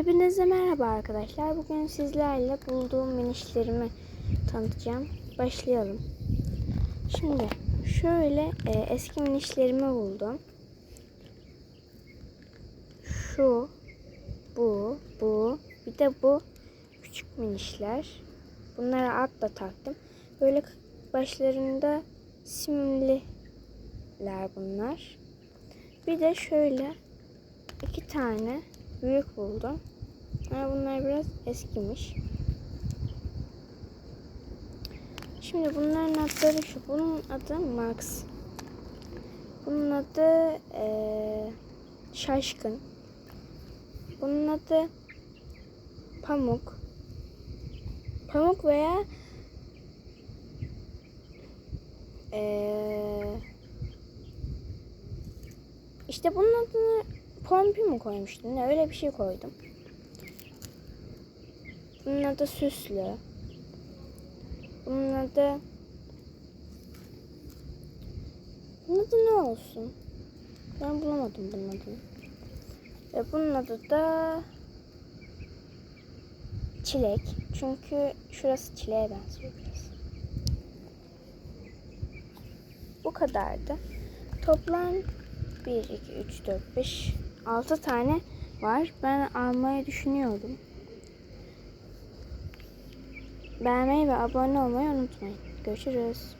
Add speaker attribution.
Speaker 1: Hepinize merhaba arkadaşlar. Bugün sizlerle bulduğum minişlerimi tanıtacağım. Başlayalım. Şimdi şöyle e, eski minişlerimi buldum. Şu, bu, bu, bir de bu küçük minişler. Bunlara ad da taktım. Böyle başlarında simliler bunlar. Bir de şöyle iki tane büyük buldum. Ama bunlar biraz eskimiş. Şimdi bunların adları şu. Bunun adı Max. Bunun adı eee, Şaşkın. Bunun adı Pamuk. Pamuk veya eee işte bunun adını Pompi mi koymuştum? Ne öyle bir şey koydum. Bunun adı Süslü. Bunun adı Bunun adı ne olsun? Ben bulamadım bunun adını. Ve bunun adı da Çilek. Çünkü şurası çileğe benziyor biraz. Bu kadardı. Toplam 1, 2, 3, 4, 5, 6 tane var. Ben almayı düşünüyordum. Beğenmeyi ve abone olmayı unutmayın. Görüşürüz.